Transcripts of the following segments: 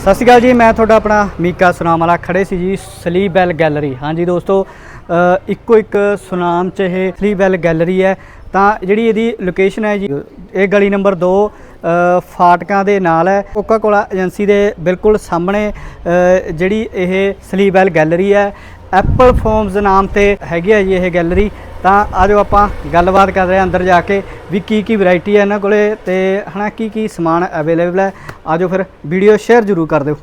ਸਤਿ ਸ਼੍ਰੀ ਅਕਾਲ ਜੀ, ਮੈਂ ਤੁਹਾਡਾ ਆਪਣਾ ਮੀਕਾ ਸੁਨਾਮ ਵਾਲਾ ਖੜੇ ਸੀ ਜੀ ਸਲੀਪ ਵੈਲ ਗੈਲਰੀ। ਹਾਂਜੀ ਦੋਸਤੋ ਇੱਕੋ ਇੱਕ ਸੁਨਾਮ ਚ ਇਹ ਸਲੀਪ ਵੈਲ ਗੈਲਰੀ ਹੈ। ਤਾਂ ਜਿਹੜੀ ਇਹਦੀ ਲੋਕੇਸ਼ਨ ਹੈ ਜੀ, ਇਹ ਗਲੀ ਨੰਬਰ 2 ਫਾਟਕਾਂ ਦੇ ਨਾਲ ਹੈ। ਕੋਕਾ ਕੋਲਾ ਏਜੰਸੀ ਦੇ ਬਿਲਕੁਲ ਸਾਹਮਣੇ ਜਿਹੜੀ ਇਹ ਸਲੀਪ ਵੈਲ ਗੈਲਰੀ ਹੈ। ਐਪਲ ਫੋਰਮਸ ਨਾਮ ਤੇ ਹੈਗੀ ਹੈ ਜੀ ਇਹ ਗੈਲਰੀ ਤਾਂ ਆਜੋ ਆਪਾਂ ਗੱਲਬਾਤ ਕਰਦੇ ਹਾਂ ਅੰਦਰ ਜਾ ਕੇ ਵੀ ਕੀ ਕੀ ਵੈਰਾਈਟੀ ਹੈ ਇਹਨਾਂ ਕੋਲੇ ਤੇ ਹਨਾ ਕੀ ਕੀ ਸਮਾਨ ਅਵੇਲੇਬਲ ਹੈ ਆਜੋ ਫਿਰ ਵੀਡੀਓ ਸ਼ੇਅਰ ਜ਼ਰੂਰ ਕਰ ਦਿਓ।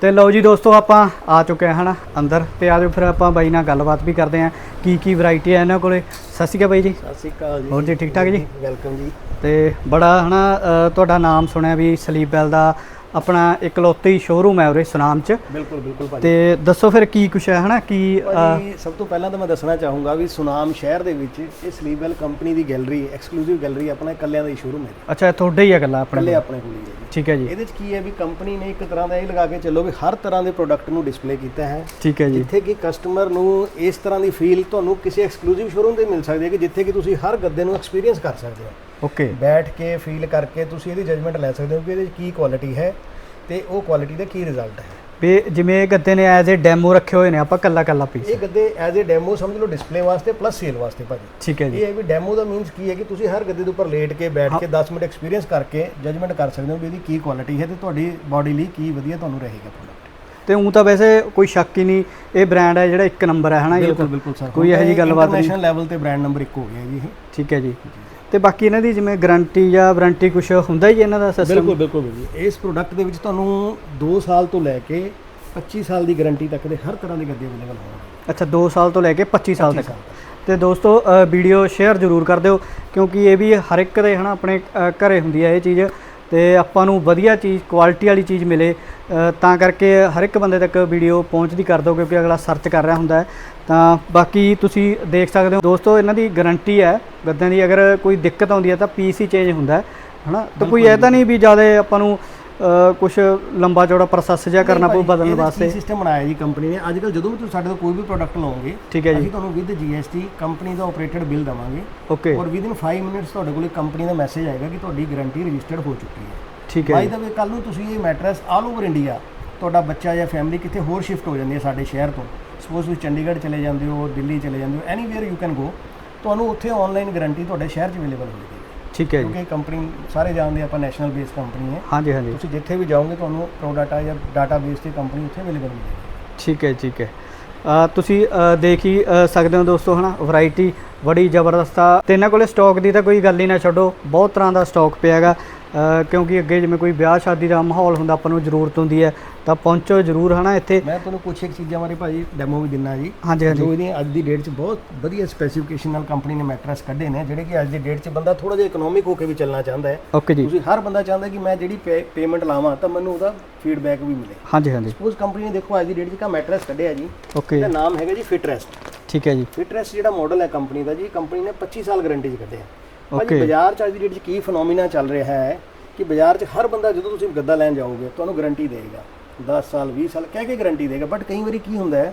ਤੇ ਲਓ ਜੀ ਦੋਸਤੋ ਆਪਾਂ ਆ ਚੁੱਕੇ ਹਾਂ ਹਨਾ ਅੰਦਰ ਤੇ ਆਜੋ ਫਿਰ ਆਪਾਂ ਬਾਈ ਨਾਲ ਗੱਲਬਾਤ ਵੀ ਕਰਦੇ ਹਾਂ ਕੀ ਕੀ ਵੈਰਾਈਟੀ ਹੈ ਇਹਨਾਂ ਕੋਲੇ। ਸਤਿ ਸ਼੍ਰੀ ਅਕਾਲ ਬਾਈ ਜੀ। ਸਤਿ ਸ਼੍ਰੀ ਅਕਾਲ ਜੀ। ਹੋਰ ਜੀ ਠੀਕ ਠਾਕ ਜੀ? ਵੈਲਕਮ ਜੀ। ਤੇ ਬੜਾ ਹਨਾ ਤੁਹਾਡਾ ਨਾਮ ਸੁਣਿਆ ਵੀ ਸਲੀਪ ਵੈਲ ਦਾ ਆਪਣਾ ਇਕਲੌਤੇ ਸ਼ੋਰੂਮ ਹੈ ਉਰੇ ਸੁਨਾਮ ਚ। ਬਿਲਕੁਲ ਬਿਲਕੁਲ ਭਾਜੀ। ਤੇ ਦੱਸੋ ਫਿਰ ਕੀ ਕੁਛ ਹੈ ਹਨਾ? ਕੀ ਭਾਜੀ ਸਭ ਤੋਂ ਪਹਿਲਾਂ ਤਾਂ ਮੈਂ ਦੱਸਣਾ ਚਾਹੂੰਗਾ ਵੀ ਸੁਨਾਮ ਸ਼ਹਿਰ ਦੇ ਵਿੱਚ ਇਹ ਸਲੀਵੈਲ ਕੰਪਨੀ ਦੀ ਗੈਲਰੀ ਐਕਸਕਲੂਸਿਵ ਗੈਲਰੀ ਆਪਣਾ ਇਕੱਲਿਆਂ ਦਾ ਹੀ ਸ਼ੋਰੂਮ ਹੈ। ਅੱਛਾ ਤੁਹਾਡੇ ਹੀ ਹੈ ਗੱਲਾਂ ਆਪਣੇ ਇਕੱਲੇ ਕੋਲ। ਆਪਣੇ ਕੋਲ ਹੀ ਹੈ ਜੀ। ਠੀਕ ਹੈ ਜੀ। ਇਹਦੇ ਚ ਕੀ ਹੈ ਵੀ ਕੰਪਨੀ ਨੇ ਇੱਕ ਤਰ੍ਹਾਂ ਦਾ ਇਹ ਲਗਾ ਕੇ ਚੱਲੋ ਵੀ ਹਰ ਤਰ੍ਹਾਂ ਦੇ ਪ੍ਰੋਡਕਟ ਨੂੰ ਡਿਸਪਲੇ ਕੀਤਾ ਹੈ। ਠੀਕ ਹੈ ਜੀ। ਜਿੱਥੇ ਕਿ ਕਸਟਮਰ ਨੂੰ ਇਸ ਤਰ੍ਹਾਂ ਦੀ ਫੀਲ ਤੁਹਾਨੂੰ ਕਿਸੇ ਐਕਸਕਲੂਸਿਵ ਸ਼ੋਰੂਮ ਤੇ ਮਿਲ ਸਕਦੀ ਹੈ ਕਿ ਜਿੱਥੇ ਕਿ ਤੁਸੀਂ ਹਰ ਗੱਦੇ ਨੂੰ ਐਕਸਪੀਰੀਅੰਸ ਕਰ ਸਕਦੇ ਹੋ। ਓਕੇ। ਬੈਠ ਕੇ ਫੀਲ ਕਰਕੇ ਤੁਸੀਂ ਇਹਦੀ ਜਜਮੈਂਟ ਲੈ ਸਕਦੇ ਹੋ ਕਿ ਇਹਦੇ ਚ ਕੀ ਕੁਆਲਿਟੀ ਹੈ ਤੇ ਉਹ ਕੁਆਲਿਟੀ ਦਾ ਕੀ ਰਿਜ਼ਲਟ ਹੈ। ਵੀ ਜਿਵੇਂ ਇਹ ਗੱਦੇ ਨੇ ਐਜ਼ ਅ ਡੈਮੋ ਰੱਖੇ ਹੋਏ ਨੇ ਆਪਾਂ ਕੱਲਾ ਕੱਲਾ ਪੀਸ ਇਹ ਗੱਦੇ ਐਜ਼ ਅ ਡੈਮੋ ਸਮਝ ਲਓ ਡਿਸਪਲੇ ਵਾਸਤੇ ਪਲੱਸ ਸੇਲ ਵਾਸਤੇ ਭਾਜੀ। ਠੀਕ ਹੈ ਜੀ। ਇਹ ਹੈ ਵੀ ਡੈਮੋ ਦਾ ਮੀਨਸ ਕੀ ਹੈ ਕਿ ਤੁਸੀਂ ਹਰ ਗੱਦੇ ਦੇ ਉੱਪਰ ਲੇਟ ਕੇ ਬੈਠ ਕੇ 10 ਮਿੰਟ ਐਕਸਪੀਰੀਅੰਸ ਕਰਕੇ ਜਜਮੈਂਟ ਕਰ ਸਕਦੇ ਹੋ ਵੀ ਇਹਦੀ ਕੀ ਕੁਆਲਿਟੀ ਹੈ ਤੇ ਤੁਹਾਡੀ ਬਾਡੀ ਲਈ ਕੀ ਵਧੀਆ ਤੁਹਾਨੂੰ ਰਹੇਗਾ ਪ੍ਰੋਡਕਟ ਤੇ ਉਹ ਤਾਂ ਵੈਸੇ ਕੋਈ ਸ਼ੱਕ ਹੀ ਨਹੀਂ ਇਹ ਬ੍ਰਾਂਡ ਹੈ ਜਿਹੜਾ ਇੱਕ ਨੰਬਰ ਹੈ ਹਨਾ ਬਿਲਕੁਲ ਬਿਲਕੁਲ ਸਰ। ਕੋਈ ਇਹੋ ਜਿਹੀ ਗੱਲਬਾਤ ਨਹੀਂ। ਇੰਟਰਨੈਸ਼ਨਲ ਲੈਵਲ ਤੇ ਬ੍ਰਾਂਡ ਨੰਬਰ 1 ਹੋ ਗਿਆ ਜੀ ਇਹ। ਠੀਕ ਹੈ ਜੀ। ਤੇ ਬਾਕੀ ਇਹਨਾਂ ਦੀ ਜਿਵੇਂ ਗਾਰੰਟੀ ਜਾਂ ਵਾਰੰਟੀ ਕੁਝ ਹੁੰਦਾ ਹੀ ਇਹਨਾਂ ਦਾ ਸਿਸਟਮ ਬਿਲਕੁਲ ਬਿਲਕੁਲ ਬਿਲਕੁਲ। ਇਸ ਪ੍ਰੋਡਕਟ ਦੇ ਵਿੱਚ ਤੁਹਾਨੂੰ 2 ਸਾਲ ਤੋਂ ਲੈ ਕੇ 25 ਸਾਲ ਦੀ ਗਾਰੰਟੀ ਤੱਕ ਦੇ ਹਰ ਤਰ੍ਹਾਂ ਦੇ ਗੱਦੇ ਅਵੇਲੇਬਲ ਹੋਣਗੇ। ਅੱਛਾ 2 ਸਾਲ ਤੋਂ ਲੈ ਕੇ 25 ਸਾਲ 25 ਤੱਕ। ਤੇ ਦੋਸਤੋ ਅ, ਵੀਡੀਓ ਸ਼ੇਅਰ ਜ਼ਰੂਰ ਕਰ ਦਿਓ ਕਿਉਂਕਿ ਇਹ ਵੀ ਹਰ ਇੱਕ ਦੇ ਹਨਾ ਆਪਣੇ ਅ, ਘਰੇ ਹੁੰਦੀ ਹੈ ਇਹ ਚੀਜ਼। ਤੇ ਆਪਾਂ ਨੂੰ ਵਧੀਆ ਚੀਜ਼ ਕੁਆਲਿਟੀ ਵਾਲੀ ਚੀਜ਼ ਮਿਲੇ ਤਾਂ ਕਰਕੇ ਹਰ ਇੱਕ ਬੰਦੇ ਤੱਕ ਵੀਡੀਓ ਪਹੁੰਚਦੀ ਕਰ ਦਿਓ ਕਿਉਂਕਿ ਅਗਲਾ ਸਰਚ ਕਰ ਰਿਹਾ ਹੁੰਦਾ ਹੈ। ਤਾਂ ਬਾਕੀ ਤੁਸੀਂ ਦੇਖ ਸਕਦੇ ਹੋ ਦੋਸਤੋ ਇਹਨਾਂ ਦੀ ਗਾਰੰਟੀ ਹੈ ਗੱਦਿਆਂ ਦੀ ਅਗਰ ਕੋਈ ਦਿੱਕਤ ਆਉਂਦੀ ਹੈ ਤਾਂ ਪੀਸ ਹੀ ਚੇਂਜ ਹੁੰਦਾ ਹੈ ਹਨਾ? ਤਾਂ ਕੋਈ ਇਹ ਤਾਂ ਨਹੀਂ ਵੀ ਜ਼ਿਆਦਾ ਆਪਾਂ ਨੂੰ ਕੁਝ ਲੰਬਾ ਚੌੜਾ ਪ੍ਰੋਸੈਸ ਜਿਹਾ ਕਰਨਾ ਪਊ ਬਦਲਣ ਵਾਸਤੇ। ਸਿਸਟਮ ਬਣਾਇਆ ਜੀ ਕੰਪਨੀ ਨੇ? ਅੱਜ ਕੱਲ ਜਦੋਂ ਵੀ ਤੁਸੀਂ ਸਾਡੇ ਤੋਂ ਕੋਈ ਵੀ ਪ੍ਰੋਡਕਟ ਲਓਗੇ ਠੀਕ ਹੈ ਜੀ। ਅਸੀਂ ਤੁਹਾਨੂੰ ਵਿਦ GST ਕੰਪਨੀ ਦਾ ਆਪਰੇਟਡ ਬਿੱਲ ਦਵਾਂਗੇ। ਓਕੇ ਔਰ ਵਿਦਿਨ 5 ਮਿੰਟਸ ਤੁਹਾਡੇ ਕੋਲ ਕੰਪਨੀ ਦਾ ਮੈਸੇਜ ਆਏਗਾ ਕਿ ਤੁਹਾਡੀ ਗਾਰੰਟੀ ਰਜਿਸਟਰਡ ਹੋ ਚੁੱਕੀ ਹੈ। ਠੀਕ ਹੈ ਬਾਈ ਦਾ ਵੇ ਕੱਲ ਨੂੰ ਤੁਸੀਂ ਇਹ ਮੈਟਰਸ ਆਲ ਓਵਰ ਇੰਡੀਆ ਤੁਹਾਡਾ ਬੱਚਾ ਜਾਂ ਫੈਮਿਲੀ ਕਿਤੇ ਹੋਰ ਸ਼ਿਫਟ ਹੋ ਜਾਂਦੀ ਹੈ ਸਾਡੇ ਸ਼ਹਿਰ ਤੋਂ। ਸਪੋਜ਼ ਤੁਸੀਂ ਚੰਡੀਗੜ੍ਹ ਚਲੇ ਜਾਂਦੇ ਹੋ ਦਿੱਲੀ ਚਲੇ ਜਾਂਦੇ ਹੋ ਐਨੀਵੇਅਰ ਯੂ ਕੈਨ ਗੋ ਤੁਹਾਨੂੰ ਉੱਥੇ ਆਨਲਾਈਨ ਗਾਰੰਟੀ ਤੁਹਾਡੇ ਸ਼ਹਿਰ 'ਚ ਅਵੇਲੇਬਲ ਹੋਏਗੀ ਠੀਕ ਹੈ ਜੀ। ਕਿਉਂਕਿ ਕੰਪਨੀ ਸਾਰੇ ਜਾਣਦੇ ਆਪਾਂ ਨੈਸ਼ਨਲ ਬੇਸ ਕੰਪਨੀ ਹੈ। ਹਾਂਜੀ ਹਾਂਜੀ। ਤੁਸੀਂ ਜਿੱਥੇ ਵੀ ਜਾਓਗੇ ਤੁਹਾਨੂੰ ਪ੍ਰੋਡਕਟ ਆ ਜਾਂ ਡਾਟਾ ਬੇਸ ਤੇ ਕੰਪਨੀ ਉੱਥੇ ਅਵੇਲੇਬਲ ਮਿਲੇਗੀ। ਠੀਕ ਹੈ ਠੀਕ ਹੈ। ਤੁਸੀਂ ਦੇਖ ਹੀ ਸਕਦੇ ਹੋ ਦੋਸਤੋ ਹਨਾ? ਵੈਰਾਈਟੀ ਬੜੀ ਜ਼ਬਰਦਸਤ ਆ। ਤੇ ਇਹਨਾਂ ਕੋਲੇ ਸਟਾਕ ਦੀ ਤਾਂ ਕੋਈ ਗੱਲ ਹੀ ਨਾ ਛੱਡੋ। ਬਹੁਤ ਤਰ੍ਹਾਂ ਦਾ ਸਟਾਕ ਪਿਆ ਹੈਗਾ। ਕਿਉਂਕਿ ਅੱਗੇ ਜਿਵੇਂ ਕੋਈ ਵਿਆਹ ਸ਼ਾਦੀ ਦਾ ਮਾਹੌਲ ਹੁੰਦਾ ਆਪਾਂ ਨੂੰ ਜ਼ਰੂਰਤ ਹੁੰਦੀ ਹੈ। ਤਾਂ ਪਹੁੰਚੋ ਜ਼ਰੂਰ ਹਨਾ ਇੱਥੇ। ਮੈਂ ਤੁਹਾਨੂੰ ਕੁਛ ਇੱਕ ਚੀਜ਼ਾਂ ਬਾਰੇ ਭਾਜੀ ਡੈਮੋ ਵੀ ਦਿੰਨਾ ਜੀ। ਹਾਂਜੀ ਜੋ ਹਾਂਜੀ ਇਹਦੀਆਂ ਅੱਜ ਦੀ ਡੇਟ 'ਚ ਬਹੁਤ ਵਧੀਆ ਸਪੈਸੀਫਿਕੇਸ਼ਨ ਨਾਲ ਕੰਪਨੀ ਨੇ ਮੈਟਰਸ ਕੱਢੇ ਨੇ ਜਿਹੜੇ ਕਿ ਅੱਜ ਦੀ ਡੇਟ 'ਚ ਬੰਦਾ ਥੋੜਾ ਜਿਹਾ ਇਕਨੋਮਿਕ ਹੋ ਕੇ ਵੀ ਚੱਲਣਾ ਚਾਹੁੰਦਾ ਹੈ। ਓਕੇ ਜੀ। ਤੁਸੀਂ ਹਰ ਬੰਦਾ ਚਾਹੁੰਦਾ ਕਿ ਮੈਂ ਜਿਹੜੀ ਪੇਮੈਂਟ ਲਾਵਾਂ ਤਾਂ ਮੈਨੂੰ ਉਹਦਾ ਫੀਡਬੈਕ ਵੀ ਮਿਲੇ। ਹਾਂਜੀ ਹਾਂਜੀ। ਸਪੋਜ਼ ਕੰਪਨੀ ਨੇ ਦੇਖੋ ਅੱਜ ਦੀ ਡੇਟ 'ਚ ਕਾ ਮੈਟਰਸ ਕੱਢਿਆ ਜੀ। ਓਕੇ ਇਹਦਾ ਨਾਮ ਹੈਗਾ ਜੀ ਫਿਟਰੈਸਟ ਠੀਕ ਹੈ ਜੀ। ਫਿਟਰੈਸਟ ਜਿਹੜਾ ਮਾਡਲ ਹੈ ਕੰਪਨੀ ਦਾ ਜੀ ਕੰਪਨੀ ਨੇ 25 ਸਾਲ ਗਾਰੰਟੀ 'ਚ ਕੱਢਿਆ। ਭਾਜੀ. ਬਾਜ਼ਾਰ 'ਚ ਅੱਜ ਦੀ ਡੇਟ 'ਚ ਕੀ ਫੀਨੋਮੀਨਾ ਚੱਲ ਰਿਹਾ ਹੈ ਕਿ ਬਾਜ਼ਾਰ 'ਚ ਹਰ ਬੰਦਾ ਜਦੋਂ ਤੁਸੀਂ ਗੱਦਾ ਲੈਣ ਜਾਓਗੇ ਤੁਹਾਨੂੰ ਗਾਰੰਟੀ ਦੇਗਾ 10 ਸਾਲ 20 ਸਾਲ ਕਹਿ ਕੇ ਗਾਰੰਟੀ ਦੇਗਾ ਬਟ ਕਈ ਵਾਰੀ ਕੀ ਹੁੰਦਾ ਹੈ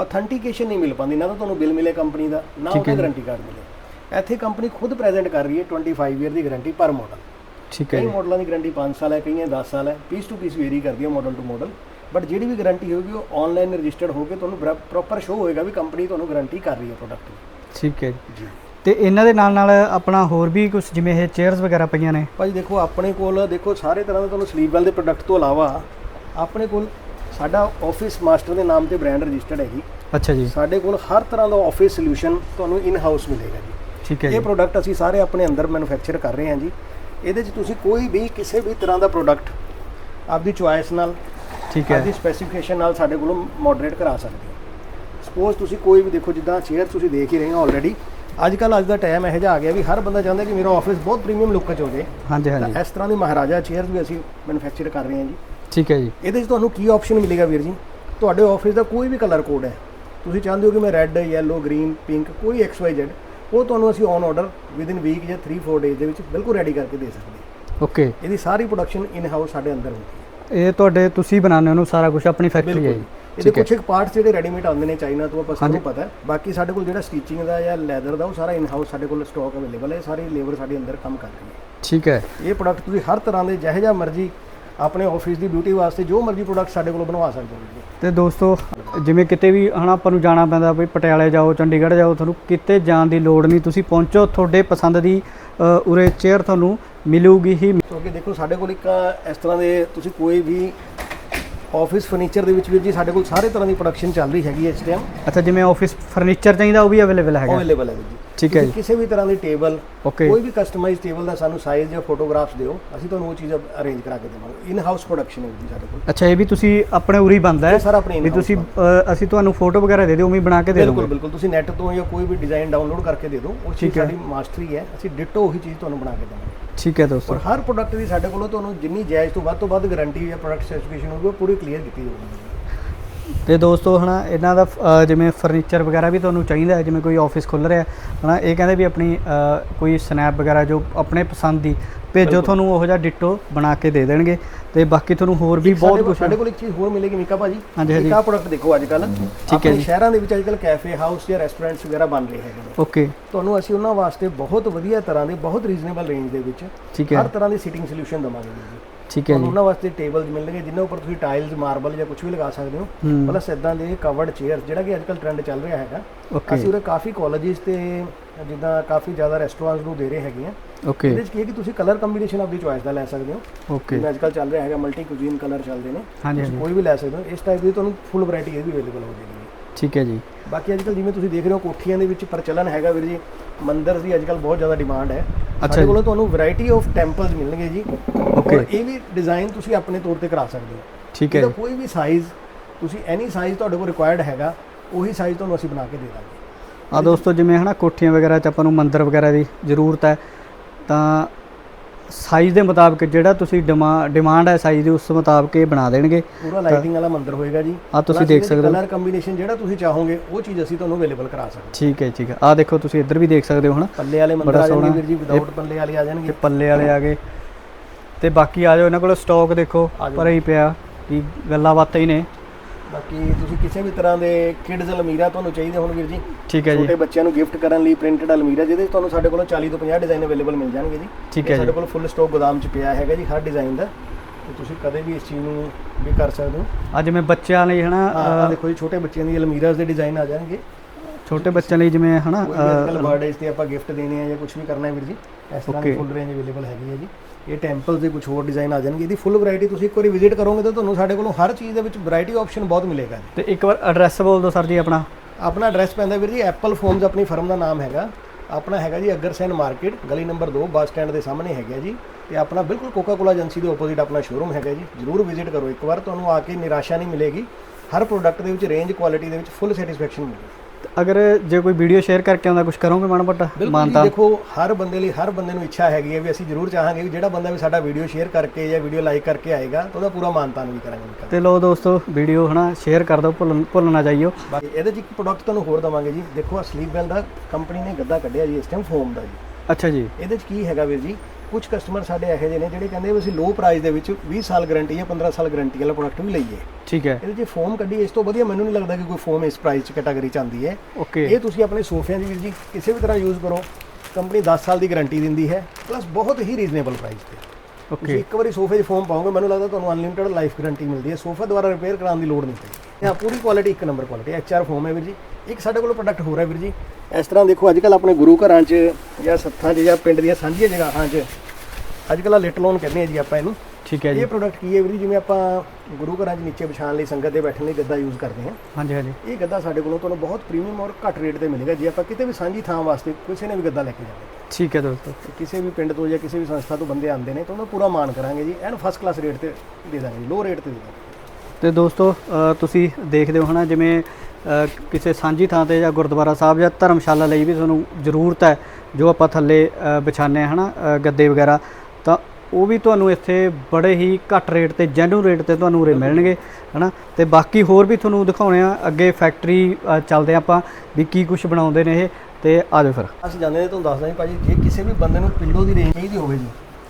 ਆਥੈਂਟੀਕੇਸ਼ਨ ਨਹੀਂ ਮਿਲ ਪਾਉਂਦੀ ਨਾ ਤਾਂ ਤੁਹਾਨੂੰ ਬਿੱਲ ਮਿਲੇ ਕੰਪਨੀ ਦਾ ਨਾ ਉਹਦਾ ਗਾਰੰਟੀ ਕਾਰਡ ਮਿਲੇ। ਇੱਥੇ ਕੰਪਨੀ ਖੁਦ ਪ੍ਰੈਜ਼ੈਂਟ ਕਰ ਰਹੀ ਹੈ 25 ਇਅਰ ਦੀ ਗਾਰੰਟੀ ਪਰ ਮਾਡਲ ਠੀਕ ਹੈ ਕਈ ਮਾਡਲਾਂ ਦੀ ਗਾਰੰਟੀ 5 ਸਾਲ ਹੈ ਕਈਆਂ 10 ਸਾਲ ਹੈ ਪੀਸ ਟੂ ਪੀਸ ਵੇਰੀ ਕਰਦੀ ਹੈ ਮਾਡਲ ਟੂ ਮਾਡਲ ਬਟ ਜਿਹੜੀ ਵੀ ਗਾਰੰਟੀ ਹੋਏਗੀ ਉਹ ਆਨਲਾਈਨ ਰਜਿਸਟਰਡ ਹੋ ਕੇ ਤੁਹਾਨੂੰ ਪ੍ਰੋਪਰ ਸ਼ੋ ਹੋਏਗਾ ਵੀ ਕੰਪਨੀ ਤੁਹਾਨੂੰ ਗਾਰੰਟੀ ਕਰ ਰਹੀ ਹੈ ਪ੍ਰੋਡਕਟ ਦੀ। ਠੀਕ ਹੈ ਜੀ। ਜੀ। ਤੇ ਇਹਨਾਂ ਦੇ ਨਾਲ ਨਾਲ ਆਪਣਾ ਹੋਰ ਵੀ ਕੁਝ ਜਿਵੇਂ ਇਹ ਚੇਅਰਸ ਵਗੈਰਾ ਪਈਆਂ ਨੇ? ਭਾਜੀ ਦੇਖੋ ਆਪਣੇ ਕੋਲ ਦੇਖੋ ਸਾਰੇ ਤਰ੍ਹਾਂ ਦੇ ਤੁਹਾਨੂੰ ਸਲੀਪ ਵੈਲ ਦੇ ਪ੍ਰੋਡਕਟ ਤੋਂ ਇਲਾਵਾ ਆਪਣੇ ਕੋਲ ਸਾਡਾ ਆਫਿਸ ਮਾਸਟਰ ਦੇ ਨਾਮ ਤੇ ਬ੍ਰਾਂਡ ਰਜਿਸਟਰਡ ਹੈ ਜੀ। ਅੱਛਾ ਜੀ। ਸਾਡੇ ਕੋਲ ਹਰ ਤਰ੍ਹਾਂ ਦਾ ਆਫਿਸ ਸੋਲੂਸ਼ਨ ਤੁਹਾਨੂੰ ਇਨ ਹਾਊਸ ਮਿਲੇਗਾ ਜੀ। ਠੀਕ ਹੈ ਇਹ ਜੀ। ਪ੍ਰੋਡਕਟ ਅਸੀਂ ਸਾਰੇ ਆਪਣੇ ਅੰਦਰ ਮੈਨੂਫੈਕਚਰ ਕਰ ਰਹੇ ਹਾਂ ਜੀ। ਇਹਦੇ 'ਚ ਤੁਸੀਂ ਕੋਈ ਵੀ ਕਿਸੇ ਵੀ ਤਰ੍ਹਾਂ ਦਾ ਪ੍ਰੋਡਕਟ ਆਪਦੀ ਚੁਆਇਸ ਨਾਲ ਠੀਕ ਹੈ। ਆਪਦੀ ਸਪੈਸੀਫਿਕੇਸ਼ਨ ਨਾਲ ਸਾਡੇ ਕੋਲੋਂ ਮੋਡਰੇਟ ਕਰਾ ਸਕਦੇ ਹੋ। ਸਪੋਜ਼ ਤੁਸੀਂ ਕੋਈ ਵੀ ਦੇਖੋ ਜਿੱਦਾਂ ਚੇਅਰ ਤੁਸੀਂ ਦੇਖ ਹੀ ਰਹੇ ਹੋ ਆਲਰੇਡੀ ਅੱਜ ਕੱਲ ਅੱਜ ਦਾ ਟਾਈਮ ਇਹੋ ਜਿਹਾ ਆ ਗਿਆ ਵੀ ਹਰ ਬੰਦਾ ਚਾਹੁੰਦਾ ਕਿ ਮੇਰਾ ਆਫਿਸ ਬਹੁਤ ਪ੍ਰੀਮੀਅਮ ਲੁੱਕ 'ਚ ਹੋਵੇ। ਹਾਂਜੀ ਤਾਂ ਹਾਂਜੀ ਇਸ ਤਰ੍ਹਾਂ ਦੀ ਮਹਾਰਾਜਾ ਚੇਅਰਸ ਵੀ ਅਸੀਂ ਮੈਨੂਫੈਕਚਰ ਕਰ ਰਹੇ ਹਾਂ ਜੀ। ਠੀਕ ਹੈ ਜੀ। ਇਹਦੇ 'ਚ ਤੁਹਾਨੂੰ ਕੀ ਆਪਸ਼ਨ ਮਿਲੇਗਾ ਵੀਰ ਜੀ? ਤੁਹਾਡੇ ਆਫਿਸ ਦਾ ਕੋਈ ਵੀ ਕਲਰ ਕੋਡ ਹੈ। ਤੁਸੀਂ ਚਾਹੁੰਦੇ ਹੋ ਕਿ ਮੈਂ ਰੈੱਡ ਯੈਲੋ ਗ੍ਰੀਨ ਪਿੰਕ ਕੋਈ ਐਕਸ ਵਾਈ ਜ਼ੈਡ ਉਹ ਤੁਹਾਨੂੰ ਅਸੀਂ ਔਨ ਆਰਡਰ ਵਿਦਿਨ ਵੀਕ ਜਾਂ 3-4 ਡੇਜ਼ ਦੇ ਵਿੱਚ ਬਿਲਕੁਲ ਰੈਡੀ ਕਰਕੇ ਦੇ ਸਕਦੇ ਹਾਂ। ਓਕੇ ਇਹਦੀ ਸਾਰੀ ਪ੍ਰੋਡਕਸ਼ਨ ਇਨ ਹਾਊਸ ਸਾਡੇ ਅੰਦਰ ਹੁੰਦੀ ਹੈ। ਇਹ ਤੁਹਾਡੇ ਤੁਸੀਂ ਬਣਾਉਂਦੇ ਹੋ ਉਹਨੂੰ ਸਾਰਾ ਕੁਝ ਆਪਣੀ ਫੈਕਟਰੀ ਹੈ ਜੀ। ਇਹਦੇ ਕੁਝ ਇੱਕ ਪਾਰਟਸ ਜਿਹੜੇ ਰੈਡੀਮੇਡ ਆਉਂਦੇ ਨੇ ਚਾਈਨਾ ਤੋਂ ਆਪਾਂ ਸਾਨੂੰ ਪਤਾ ਹੈ। ਬਾਕੀ ਸਾਡੇ ਕੋਲ ਜਿਹੜਾ ਸਟਿਚਿੰਗ ਦਾ ਜਾਂ ਲੈਦਰ ਦਾ ਉਹ ਸਾਰਾ ਇਨ ਹਾਊਸ ਸਾਡੇ ਕੋਲ ਸਟਾਕ ਅਵੇਲੇਬਲ ਹੈ। ਸਾਰੀ ਲੇਬਰ ਸਾਡੇ ਅੰਦਰ ਕੰਮ ਕਰ ਰਹੀ ਹੈ। ਠੀਕ ਹੈ। ਇਹ ਪ੍ਰੋਡਕਟ ਤੁਸੀਂ ਹਰ ਤਰ੍ਹਾਂ ਦੇ ਜਿਹੋ ਜਿਹਾ ਮਰਜ਼ੀ ਆਪਣੇ ਆਫਿਸ ਦੀ ਬਿਊਟੀ ਵਾਸਤੇ ਜੋ ਮਰਜ਼ੀ ਪ੍ਰੋਡਕਟ ਸਾਡੇ ਕੋਲੋਂ ਬਣਵਾ ਸਕਦੇ ਹੋ ਜੀ ਤੇ ਦੋਸਤੋ ਜਿਵੇਂ ਕਿਤੇ ਵੀ ਹਨਾ ਆਪਾਂ ਨੂੰ ਜਾਣਾ ਪੈਂਦਾ ਵੀ ਪਟਿਆਲੇ ਜਾਓ ਚੰਡੀਗੜ੍ਹ ਜਾਓ ਤੁਹਾਨੂੰ ਕਿਤੇ ਜਾਣ ਦੀ ਲੋੜ ਨਹੀਂ। ਤੁਸੀਂ ਪਹੁੰਚੋ ਤੁਹਾਡੇ ਪਸੰਦ ਦੀ ਉਰੇ ਚੇਅਰ ਤੁਹਾਨੂੰ ਮਿਲੂਗੀ ਹੀ। ਕਿਉਂਕਿ ਦੇਖੋ ਸਾਡੇ ਕੋਲ ਇੱਕ ਇਸ ਤਰ੍ਹਾਂ ਦੇ ਤੁਸੀਂ ਕੋਈ ਵੀ ਆਫਿਸ ਫਰਨੀਚਰ ਦੇ ਵਿੱਚ ਵੀਰ ਜੀ ਸਾਡੇ ਕੋਲ ਸਾਰੇ ਤਰ੍ਹਾਂ ਦੀ ਪ੍ਰੋਡਕਸ਼ਨ ਚੱਲ ਰਹੀ ਹੈਗੀ ਇਸ ਟਾਈਮ ਅੱਛਾ ਜਿਵੇਂ ਆਫਿਸ ਫਰਨੀਚਰ ਚਾਹੀਦਾ ਉਹ ਵੀ ਅਵੇਲੇਬਲ ਹੈਗਾ? ਅਵੇਲੇਬਲ ਹੈ ਜੀ। ਠੀਕ ਹੈ ਜੀ। ਕਿਸੇ ਵੀ ਤਰ੍ਹਾਂ ਦੀ ਟੇਬਲ ਕੋਈ ਵੀ ਕਸਟਮਾਈਜ਼ ਟੇਬਲ ਦਾ ਸਾਨੂੰ ਸਾਈਜ਼ ਜਾਂ ਫੋਟੋਗ੍ਰਾਫਸ ਦਿਓ ਅਸੀਂ ਤੁਹਾਨੂੰ ਉਹ ਚੀਜ਼ ਅਰੇਂਜ ਕਰਾ ਕੇ ਦੇਵਾਂਗੇ। ਇਨ ਹਾਊਸ ਪ੍ਰੋਡਕਸ਼ਨ ਹੈ ਜੀ ਸਾਡੇ ਕੋਲ। ਅੱਛਾ ਇਹ ਵੀ ਤੁਸੀਂ ਆਪਣੇ ਉਰੀ ਬੰਦਾ ਹੈ? ਸਾਰਾ ਆਪਣੇ ਵੀ ਤੁਸੀਂ ਅਸੀਂ ਤੁਹਾਨੂੰ ਫੋਟੋ ਵਗੈਰਾ ਦੇ ਦਿਓ ਉਵੇਂ ਹੀ ਬਣਾ ਕੇ ਦੇ ਬਿਲਕੁਲ ਦੋਗੇ? ਬਿਲਕੁਲ। ਤੁਸੀਂ ਨੈਟ ਤੋਂ ਜਾਂ ਕੋਈ ਵੀ ਡਿਜ਼ਾਈਨ ਡਾਊਨਲੋਡ ਕਰਕੇ ਦੇ ਦਿਓ ਉਹ ਚੀਜ਼ ਹੈ। ਸਾਡੀ ਮਾਸਟਰੀ ਹੈ। ਅਸੀਂ ਡਿਟੋ ਉਹੀ ਚੀਜ਼ ਤੁਹਾਨੂੰ ਬਣਾ ਕੇ ਦੇਵਾਂਗੇ। ਠੀਕ ਹੈ ਦੋਸਤੋ। ਔਰ ਹਰ ਪ੍ਰੋਡਕਟ ਦੀ ਸਾਡੇ ਕੋਲੋਂ ਤੁਹਾਨੂੰ ਜਿੰਨੀ ਜਾਇਜ਼ ਤੋਂ ਵੱਧ ਤੋਂ ਵੱਧ ਗਾਰੰਟੀ ਜਾਂ ਪ੍ਰੋਡਕਟ ਸਪੈਸੀਫਿਕੇਸ਼ਨ ਹੋਊਗੀ ਉਹ ਪੂਰੀ ਕਲੀਅਰ ਕੀਤੀ ਜਾਊਗੀ। ਤੇ ਦੋਸਤੋ ਹਨਾ ਇਹਨਾਂ ਦਾ ਅ, ਜਿਵੇਂ ਫਰਨੀਚਰ ਵਗੈਰਾ ਵੀ ਤੁਹਾਨੂੰ ਚਾਹੀਦਾ ਹੈ ਜਿਵੇਂ ਕੋਈ ਆਫਿਸ ਖੁੱਲ ਰਿਹਾ ਹਨਾ ਇਹ ਕਹਿੰਦੇ ਵੀ ਆਪਣੀ ਅ, ਕੋਈ ਸਨੈਪ ਵਗੈਰਾ ਜੋ ਆਪਣੇ ਪਸੰਦ ਦੀ ਭੇਜੋ। ਤੁਹਾਨੂੰ ਉਹੋ ਜਿਹਾ ਡਿਟੋ ਬਣਾ ਕੇ ਦੇ ਦੇਣਗੇ ਤੇ ਬਾਕੀ ਤੁਹਾਨੂੰ ਹੋਰ ਵੀ ਬਹੁਤ ਸਾਡੇ ਕੋਲ- ਕੁਝ ਸਾਡੇ ਕੋਲ ਇੱਕ ਚੀਜ਼ ਹੋਰ ਮਿਲੇਗੀ ਮੀਕਾ ਭਾਜੀ। ਹਾਂਜੀ, ਹਾਂਜੀ। ਇੱਕ ਆਹ ਪ੍ਰੋਡਕਟ ਦੇਖੋ ਅੱਜ ਕੱਲ ਠੀਕ ਹੈ ਜੀ। ਸ਼ਹਿਰਾਂ ਦੇ ਵਿੱਚ ਅੱਜ ਕੱਲ ਕੈਫੇ ਹਾਊਸ ਜਾਂ ਰੈਸਟੋਰੈਂਟਸ ਵਗੈਰਾ ਬਣ ਰਹੇ ਹੈਗੇ ਨੇ। ਓਕੇ ਤੁਹਾਨੂੰ ਅਸੀਂ ਉਹਨਾਂ ਵਾਸਤੇ ਬਹੁਤ ਵਧੀਆ ਤਰ੍ਹਾਂ ਦੇ ਬਹੁਤ ਰੀਜ਼ਨੇਬਲ ਰੇਂਜ ਦੇ ਵਿੱਚ ਠੀਕ ਹੈ। ਹਰ ਤਰ੍ਹਾਂ ਦੀ ਸੀਟਿੰਗ ਸੋਲੂਸ਼ਨ ਦਵਾਂਗੇ ਜੀ। ਠੀਕ ਹੈ ਜੀ। ਉਹਨਾਂ ਵਾਸਤੇ ਟੇਬਲਸ ਮਿਲਣਗੇ ਜਿਨ੍ਹਾਂ ਉੱਪਰ ਤੁਸੀਂ ਟਾਈਲਸ ਮਾਰਬਲ ਜਾਂ ਕੁਝ ਵੀ ਲਗਾ ਸਕਦੇ ਹੋ। ਪਲੱਸ ਇਦਾਂ ਦੇ ਕਵਰਡ ਚੇਅਰ ਜਿਹੜਾ ਕਿ ਅੱਜਕੱਲ ਟ੍ਰੈਂਡ ਚੱਲ ਰਿਹਾ ਹੈਗਾ। ਅਸੀਂ ਉਰੇ ਕਾਫੀ ਕਾਲਜਿਸ ਤੇ ਜਿੱਦਾਂ ਕਾਫੀ ਜ਼ਿਆਦਾ ਰੈਸਟੋਰੈਂਟਸ ਨੂੰ ਦੇ ਰਹੇ ਹੈਗੇ ਆ। ਓਕੇ ਇਹਦੇ ਵਿੱਚ ਕੀ ਹੈ ਕਿ ਤੁਸੀਂ ਕਲਰ ਕੰਬੀਨੇਸ਼ਨ ਆਪਣੀ ਚੁਆਇਸ ਦਾ ਲੈ ਸਕਦੇ ਹੋ। ਓਕੇ ਜਿਵੇਂ ਅੱਜਕੱਲ ਚੱਲ ਰਿਹਾ ਹੈਗਾ ਮਲਟੀ ਕੁਜ਼ੀਨ ਕਲਰ ਚੱਲਦੇ ਨੇ। ਕੋਈ ਵੀ ਲੈ ਸਕਦੇ ਹੋ। ਇਸ ਟਾਈਪ ਦੀ ਤੁਹਾਨੂੰ ਫੁੱਲ ਵੈਰਾਈਟੀ ਇਹ ਵੀ ਅਵੇਲੇਬਲ ਹੋ ਜਾਏਗੀ ਠੀਕ ਹੈ ਜੀ। ਬਾਕੀ ਅੱਜਕੱਲ ਜਿਵੇਂ ਤੁਸੀਂ ਦੇਖ ਰਹੇ ਹੋ ਕੋਠੀਆਂ ਦੇ ਵਿੱਚ ਪ੍ਰਚਲਨ ਹੈਗਾ ਵੀਰ ਜੀ ਮੰਦਿਰ ਦੀ ਅੱਜਕੱਲ ਬਹੁਤ ਜ਼ਿਆਦਾ ਡਿਮਾਂਡ ਹੈ। ਅੱਛਾ ਸਾਡੇ। ਕੋਲੋਂ ਤੁਹਾਨੂੰ ਵੈਰਾਈਟੀ ਆਫ ਟੈਂਪਲਸ ਮਿਲਣਗੇ ਜੀ. ਔਰ ਇਹ ਵੀ ਡਿਜ਼ਾਈਨ ਤੁਸੀਂ ਆਪਣੇ ਤੌਰ ਤੇ ਕਰਾ ਸਕਦੇ ਹੋ। ਠੀਕ ਹੈ ਇਹਦਾ ਕੋਈ ਵੀ ਸਾਈਜ਼ ਤੁਸੀਂ ਐਨੀ ਸਾਈਜ਼ ਤੁਹਾਡੇ ਕੋਲ ਰਿਕੁਆਇਰਡ ਹੈਗਾ ਉਹੀ ਸਾਈਜ਼ ਤੁਹਾਨੂੰ ਅਸੀਂ ਬਣਾ ਕੇ ਦੇ ਦਾਂਗੇ। ਆ ਦੋਸਤੋ ਜਿਵੇਂ ਹਨਾ ਕੋਠੀਆਂ ਵਗੈਰਾ ਚ ਆਪਾਂ ਨੂੰ ਮੰਦਰ ਵਗੈਰਾ ਦੀ ਜ਼ਰੂਰਤ ਹੈ ਤਾਂ ਸਾਈਜ਼ ਦੇ ਮੁਤਾਬਕ ਜਿਹੜਾ ਤੁਸੀਂ ਡਿਮਾਂਡ ਹੈ ਸਾਈਜ਼ ਦੀ ਉਸ ਮੁਤਾਬਕ ਇਹ ਬਣਾ ਦੇਣਗੇ। ਪੂਰਾ ਲਾਈਟਿੰਗ ਵਾਲਾ ਮੰਦਿਰ ਹੋਏਗਾ ਜੀ। ਆ ਤੁਸੀਂ ਦੇਖ ਸਕਦੇ ਹੋ। ਕਲਰ ਕੰਬੀਨੇਸ਼ਨ ਜਿਹੜਾ ਤੁਸੀਂ ਚਾਹੋਗੇ ਉਹ ਚੀਜ਼ ਅਸੀਂ ਤੁਹਾਨੂੰ ਅਵੇਲੇਬਲ ਕਰਾ ਸਕਦੇ ਠੀਕ ਹੈ ਠੀਕ ਹੈ। ਆ ਦੇਖੋ ਤੁਸੀਂ ਇੱਧਰ ਵੀ ਦੇਖ ਸਕਦੇ ਹੋ ਹਨਾ। ਪੱਲੇ ਵਾਲੇ ਮੰਦਿਰ ਆ ਜਾਣਗੇ। ਵੀਰ ਜੀ ਵਿਦਆਊਟ ਪੱਲੇ ਵਾਲੇ ਆ ਜਾਣਗੇ। ਪੱਲੇ ਵਾਲੇ ਆ ਗਏ। ਤੇ ਬਾਕੀ ਆ ਜਾਓ ਇਹਨਾਂ ਕੋਲ ਸਟਾਕ ਦੇਖੋ। ਭਰੇ ਹੀ ਪਿਆ। ਕੀ ਗੱਲਾਂ ਬਾਤਾਂ ਹੀ ਨੇ। ਬਾਕੀ ਤੁਸੀਂ ਕਿਸੇ ਵੀ ਤਰ੍ਹਾਂ ਦੇ ਕਿਡਜ਼ ਅਲਮੀਰਾ ਤੁਹਾਨੂੰ ਚਾਹੀਦੇ ਹੋਣ ਵੀਰ ਜੀ। ਠੀਕ ਹੈ ਜੀ। ਛੋਟੇ ਬੱਚਿਆਂ ਨੂੰ ਗਿਫਟ ਕਰਨ ਲਈ ਪ੍ਰਿੰਟਡ ਅਲਮੀਰਾ ਜਿਹਦੇ ਤੁਹਾਨੂੰ ਸਾਡੇ ਕੋਲੋਂ 40 ਤੋਂ 50 ਡਿਜ਼ਾਈਨ ਅਵੇਲੇਬਲ ਮਿਲ ਜਾਣਗੇ ਜੀ। ਠੀਕ ਹੈ ਸਾਡੇ ਕੋਲ ਫੁੱਲ ਸਟਾਕ ਗੋਦਾਮ 'ਚ ਪਿਆ ਹੈਗਾ ਜੀ ਹਰ ਡਿਜ਼ਾਈਨ ਦਾ। ਤੇ ਤੁਸੀਂ ਕਦੇ ਵੀ ਇਸ ਚੀਜ਼ ਨੂੰ ਵੀ ਕਰ ਸਕਦੇ ਹੋ। ਆ ਜਿਵੇਂ ਬੱਚਿਆਂ ਲਈ ਹਨਾ ਆ ਦੇਖੋ ਜੀ ਛੋਟੇ ਬੱਚਿਆਂ ਦੀ ਅਲਮੀਰਾਜ਼ ਦੇ ਡਿਜ਼ਾਈਨ ਆ ਜਾਣਗੇ। ਛੋਟੇ ਬੱਚਿਆਂ ਲਈ ਜਿਵੇਂ ਹਨਾ ਅੱਜਕੱਲ ਤੇ ਆਪਾਂ ਗਿਫਟ ਦੇਣੇ ਆ ਜਾਂ ਕੁਝ ਵੀ ਕਰਨਾ ਹੈ ਵੀਰ ਜੀ। ਇਸ ਤਰ੍ਹਾਂ ਦੀ. ਫੁੱਲ ਰੇਂਜ ਅਵੇਲੇਬਲ ਹੈਗੀ ਹੈ ਜੀ। ਇਹ ਟੈਂਪਲਸ ਦੇ ਕੁਝ ਹੋਰ ਡਿਜ਼ਾਈਨ ਆ ਜਾਣਗੇ। ਇਹਦੀ ਫੁੱਲ ਵੈਰਾਈਟੀ ਤੁਸੀਂ ਇੱਕ ਵਾਰੀ ਵਿਜ਼ਿਟ ਕਰੋਗੇ ਤਾਂ ਤੁਹਾਨੂੰ ਸਾਡੇ ਕੋਲੋਂ ਹਰ ਚੀਜ਼ ਦੇ ਵਿੱਚ ਵੈਰਾਈਟੀ ਆਪਸ਼ਨ ਬਹੁਤ ਮਿਲੇਗਾ ਜੀ। ਤੇ ਇੱਕ ਵਾਰ ਐਡਰੈਸ ਬੋਲ ਦਿਓ ਸਰ ਜੀ ਆਪਣਾ। ਆਪਣਾ ਐਡਰੈਸ ਪੈਂਦਾ ਵੀਰ ਜੀ ਐਪਲ ਫੋਮਸ ਆਪਣੀ ਫਰਮ ਦਾ ਨਾਮ ਹੈਗਾ। ਆਪਣਾ ਹੈਗਾ ਜੀ ਅਗਰਸੈਨ ਮਾਰਕੀਟ ਗਲੀ ਨੰਬਰ 2 ਬੱਸ ਸਟੈਂਡ ਦੇ ਸਾਹਮਣੇ ਹੈਗਾ ਜੀ। ਤੇ ਆਪਣਾ ਬਿਲਕੁਲ ਕੋਕਾ ਕੋਲਾ ਏਜੰਸੀ ਦੇ ਆਪੋਜ਼ਿਟ ਆਪਣਾ ਸ਼ੋਰੂਮ ਹੈਗਾ ਜੀ। ਜਰੂਰ ਵਿਜ਼ਿਟ ਕਰੋ ਇੱਕ ਵਾਰ ਤੁਹਾਨੂੰ ਆ ਕੇ ਨਿਰਾਸ਼ਾ ਨਹੀਂ ਮਿਲੇਗੀ। ਹਰ ਪ੍ਰੋਡਕਟ ਦੇ ਵਿੱਚ ਰੇਂਜ ਕੁਆਲਿਟੀ ਦੇ ਵਿੱਚ ਫੁੱਲ ਸੈਟੀਸਫੈਕਸ਼ਨ ਮਿਲੇਗੀ। ਅਗਰ ਜੇ ਕੋਈ ਵੀਡੀਓ ਸ਼ੇਅਰ ਕਰਕੇ ਆਉਂਦਾ ਕੁਝ ਕਰੋਗੇ ਮਾੜਾ ਮੋਟਾ? ਮਾਨਤਾ। ਦੇਖੋ ਹਰ ਬੰਦੇ ਲਈ ਹਰ ਬੰਦੇ ਨੂੰ ਇੱਛਾ ਹੈਗੀ ਹੈ ਵੀ ਅਸੀਂ ਜ਼ਰੂਰ ਚਾਹਾਂਗੇ ਵੀ ਜਿਹੜਾ ਬੰਦਾ ਵੀ ਸਾਡਾ ਵੀਡੀਓ ਸ਼ੇਅਰ ਕਰਕੇ ਜਾਂ ਵੀਡੀਓ ਲਾਈਕ ਕਰਕੇ ਆਏਗਾ ਉਹਦਾ ਪੂਰਾ ਮਾਨਤਾਨ ਵੀ ਕਰਾਂਗੇ ਤੇ ਲੋ ਦੋਸਤੋ ਵੀਡੀਓ ਹਨਾ ਸ਼ੇਅਰ ਕਰ ਦਿਓ ਭੁੱਲ ਨਾ ਜਾਈਓ। ਬਾਕੀ ਇਹਦੇ 'ਚ ਇੱਕ ਪ੍ਰੋਡਕਟ ਤੁਹਾਨੂੰ ਹੋਰ ਦਵਾਂਗੇ ਜੀ। ਦੇਖੋ ਆ ਸਲੀਪ ਵੈਲ ਦਾ ਕੰਪਨੀ ਨੇ ਗੱਦਾ ਕੱਢਿਆ ਜੀ ਇਸ ਟਾਈਮ ਫੋਮ ਦਾ ਜੀ। ਅੱਛਾ ਜੀ। ਇਹਦੇ 'ਚ ਕੀ ਹੈਗਾ ਵੀਰ ਜੀ? ਕੁਝ ਕਸਟਮਰ ਸਾਡੇ ਇਹੋ ਜਿਹੇ ਨੇ ਜਿਹੜੇ ਕਹਿੰਦੇ ਵੀ ਅਸੀਂ ਲੋ ਪ੍ਰਾਈਸ ਦੇ ਵਿੱਚ 20 ਸਾਲ ਗਾਰੰਟੀ ਜਾਂ 15 ਸਾਲ ਗਾਰੰਟੀ ਵਾਲਾ ਪ੍ਰੋਡਕਟ ਵੀ ਲਈਏ। ਠੀਕ ਹੈ। ਇਹਦੇ 'ਚ ਫੋਮ ਕੱਢੀ ਇਸ ਤੋਂ ਵਧੀਆ ਮੈਨੂੰ ਨਹੀਂ ਲੱਗਦਾ ਕਿ ਕੋਈ ਫੋਮ ਇਸ ਪ੍ਰਾਈਸ 'ਚ ਕੈਟਾਗਰੀ 'ਚ ਆਉਂਦੀ ਹੈ। ਓਕੇ ਇਹ ਤੁਸੀਂ ਆਪਣੇ ਸੋਫਿਆਂ ਦੀ ਵੀਰ ਜੀ ਕਿਸੇ ਵੀ ਤਰ੍ਹਾਂ ਯੂਜ਼ ਕਰੋ। ਕੰਪਨੀ 10 ਸਾਲ ਦੀ ਗਾਰੰਟੀ ਦਿੰਦੀ ਹੈ ਪਲੱਸ ਬਹੁਤ ਹੀ ਰੀਜ਼ਨੇਬਲ ਪ੍ਰਾਈਸ ਤੇ। ਤੁਸੀਂ ਓਕੇ ਇੱਕ ਵਾਰੀ ਸੋਫੇ 'ਚ ਫੋਮ ਪਾਓਗੇ ਮੈਨੂੰ ਲੱਗਦਾ ਤੁਹਾਨੂੰ ਅਨਲਿਮਿਟਿਡ ਲਾਈਫ ਗਾਰੰਟੀ ਮਿਲਦੀ ਹੈ। ਸੋਫਾ ਦੁਬਾਰਾ ਰਿਪੇਅਰ ਕਰਾਉਣ ਦੀ ਲੋੜ ਨਹੀਂ ਪੈਂਦੀ ਇਹ ਪੂਰੀ ਕੁਆਲਿਟੀ ਇੱਕ ਨੰਬਰ ਕੁਆਲਿਟੀ ਐਚਆਰ ਫੋਮ ਹੈ ਵੀਰ ਜੀ। ਇੱਕ ਸਾਡੇ ਕੋਲ ਪ੍ਰੋਡਕਟ ਹੈ ਵੀਰ ਜੀ। ਇਸ ਤਰ੍ਹਾਂ ਦੇਖੋ ਅੱਜ ਕੱਲ ਆਪਣੇ ਗੁਰੂ ਘਰਾਂ 'ਚ ਜਾਂ ਸੱਥਾਂ 'ਚ ਜਾਂ ਪਿੰਡ ਦੀਆਂ ਸਾਂਝੀਆਂ ਜਗ੍ਹਾਵਾਂ 'ਚ ਅੱਜ ਕੱਲ ਲਿਟ ਲੋਨ ਕਹਿੰਦੇ ਆ ਜੀ ਆਪਾਂ ਇਹਨੂੰ। ਠੀਕ ਹੈ ਜੀ। ਇਹ ਪ੍ਰੋਡਕਟ ਕੀ ਹੈ ਵੀਰ ਜੀ? ਜਿਵੇਂ ਆਪਾਂ ਗੁਰੂ ਘਰਾਂ 'ਚ ਨੀਚੇ ਵਿਛਾਉਣ ਲਈ ਸੰਗਤ ਦੇ ਬੈਠਣ ਲਈ ਗੱਦਾ ਯੂਜ਼ ਕਰਦੇ ਹਾਂ। ਹਾਂਜੀ ਹਾਂਜੀ। ਇਹ ਗੱਦਾ ਸਾਡੇ ਕੋਲੋਂ ਤੁਹਾਨੂੰ ਬਹੁਤ ਪ੍ਰੀਮੀਅਮ ਔਰ ਘੱਟ ਰੇਟ ਤੇ ਮਿਲੇਗਾ। ਜੇ ਆਪਾਂ ਕਿਤੇ ਵੀ ਸਾਂਝੀ ਥਾਂ ਵਾਸਤੇ ਕਿਸੇ ਨੇ ਵੀ ਗੱਦਾ ਲੈ ਕੇ ਜਾਣਾ ਠੀਕ ਹੈ ਦੋਸਤੋ। ਕਿਸੇ ਵੀ ਪਿੰਡ ਤੋਂ ਜਾਂ ਕਿਸੇ ਵੀ ਸੰਸਥਾ ਤੋਂ ਬੰਦੇ ਆਉਂਦੇ ਨੇ ਤਾਂ ਉਹਨਾਂ ਪੂਰਾ ਮਾਨ ਕਰਾਂਗੇ ਜੀ। ਐਨ ਫਸਟ ਕਲਾਸ ਰੇਟ ਤੇ ਦੇ ਦਾਂਗੇ ਲੋ ਰੇਟ ਤੇ ਦੇ ਦਾਂਗੇ। ਤੇ ਦੋਸਤੋ ਤੁਸੀਂ ਦੇਖਦੇ ਹੋ ਹਨਾ ਜਿਵੇਂ ਕਿਸੇ ਸਾਂਝੀ ਥਾਂ ਤੇ ਜਾਂ ਗੁਰਦੁਆਰਾ ਸਾਹਿਬ ਜਾਂ ਧਰਮਸ਼ਾਲਾ ਲਈ ਵੀ ਤੁਹਾਨੂੰ ਜ਼ਰੂਰਤ ਹੈ ਜੋ ਆਪਾਂ ਥੱਲੇ ਹਾਂ ਹਨਾ ਗੱਦੇ ਵਗੈਰਾ। ਤਾਂ ਉਹ ਵੀ ਤੁਹਾਨੂੰ ਇੱਥੇ ਬੜੇ ਹੀ ਘੱਟ ਰੇਟ ਤੇ ਜੈਨੂਨ ਰੇਟ ਤੇ ਤੁਹਾਨੂੰ ਉਰੇ ਮਿਲਣਗੇ ਹਨਾ? ਤੇ ਬਾਕੀ ਹੋਰ ਵੀ ਤੁਹਾਨੂੰ ਦਿਖਾਉਣੇ ਆ ਅੱਗੇ ਫੈਕਟਰੀ ਚੱਲਦੇ ਆਪਾਂ ਵੀ ਕੀ ਕੁਝ ਬਣਾਉਂਦੇ ਨੇ ਇਹ ਤੇ ਆ ਜਾਓ ਫਿਰ। ਅਸੀਂ ਜਾਂਦੇ ਨੇ ਤੁਹਾਨੂੰ ਦੱਸਦਾ ਜੀ ਭਾਜੀ ਜੇ ਕਿਸੇ ਵੀ ਬੰਦੇ ਨੂੰ ਪਿੱਲੋ ਦੀ ਰੇਂਜ ਚਾਹੀਦੀ ਹੋਵੇ ਜੀ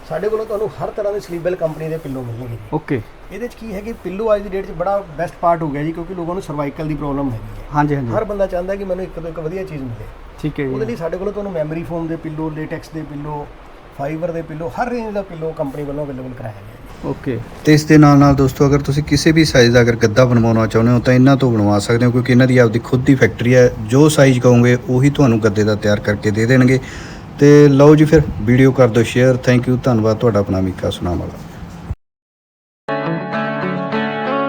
ਸਾਡੇ ਕੋਲੋਂ ਤੁਹਾਨੂੰ ਹਰ ਤਰ੍ਹਾਂ ਦੇ ਸਲੀਪਵੈਲ ਕੰਪਨੀ ਦੇ ਪਿੱਲੋ ਮਿਲਣਗੇ ਜੀ। ਓਕੇ ਇਹਦੇ 'ਚ ਕੀ ਹੈ ਕਿ ਪਿੱਲੋ ਅੱਜ ਦੀ ਡੇਟ 'ਚ ਬੜਾ ਬੈਸਟ ਪਾਰਟ ਹੋ ਗਿਆ ਜੀ ਕਿਉਂਕਿ ਲੋਕਾਂ ਨੂੰ ਸਰਵਾਈਕਲ ਦੀ ਪ੍ਰੋਬਲਮ ਹੈਗੀ ਹੈ। ਹਾਂਜੀ ਹਾਂਜੀ। ਹਰ ਬੰਦਾ ਚਾਹੁੰਦਾ ਕਿ ਮੈਨੂੰ ਇੱਕ ਤੋਂ ਇੱਕ ਵਧੀਆ ਚੀਜ਼ ਮਿਲੇ। ਠੀਕ ਹੈ ਉਹਦੇ ਜੀ ਲਈ ਸਾਡੇ ਕੋਲੋਂ ਤੁਹਾਨੂੰ ਮੈਮਰੀ ਫੋਮ ਦੇ ਪਿੱਲੋ ਲੇਟੈਕਸ ਦੇ ਪਿੱਲੋ ਫਾਈਬਰ ਦੇ ਪਿੱਲੋ ਹਰ ਰੇਂਜ ਦਾ ਪਿੱਲੋ ਕੰਪਨੀ ਵੱਲੋਂ ਅਵੇਲੇਬਲ ਕਰਾਇਆ ਗਿਆ ਓਕੇ। ਤੇ ਇਸ ਦੇ ਨਾਲ ਨਾਲ ਦੋਸਤੋ ਅਗਰ ਤੁਸੀਂ ਕਿਸੇ ਵੀ ਸਾਈਜ਼ ਦਾ ਅਗਰ ਗੱਦਾ ਬਣਵਾਉਣਾ ਚਾਹੁੰਦੇ ਹੋ ਤਾਂ ਇਹਨਾਂ ਤੋਂ ਬਣਵਾ ਸਕਦੇ ਹੋ ਕਿਉਂਕਿ ਇਹਨਾਂ ਦੀ ਆਪਦੀ ਖੁਦ ਦੀ ਫੈਕਟਰੀ ਹੈ। ਜੋ ਸਾਈਜ਼ ਕਹੋਗੇ ਉਹੀ ਤੁਹਾਨੂੰ ਗੱਦੇ ਦਾ ਤਿਆਰ ਕਰਕੇ ਦੇ ਦੇਣਗੇ। ਤੇ ਲਓ ਜੀ ਫਿਰ ਵੀਡੀਓ ਕਰ ਦਿਓ ਸ਼ੇਅਰ ਥੈਂਕ ਯੂ ਧੰਨਵਾਦ। ਤੁਹਾਡਾ ਆਪਣਾ ਮੀਕਾ ਸੁਨਾਮ ਵਾਲਾ।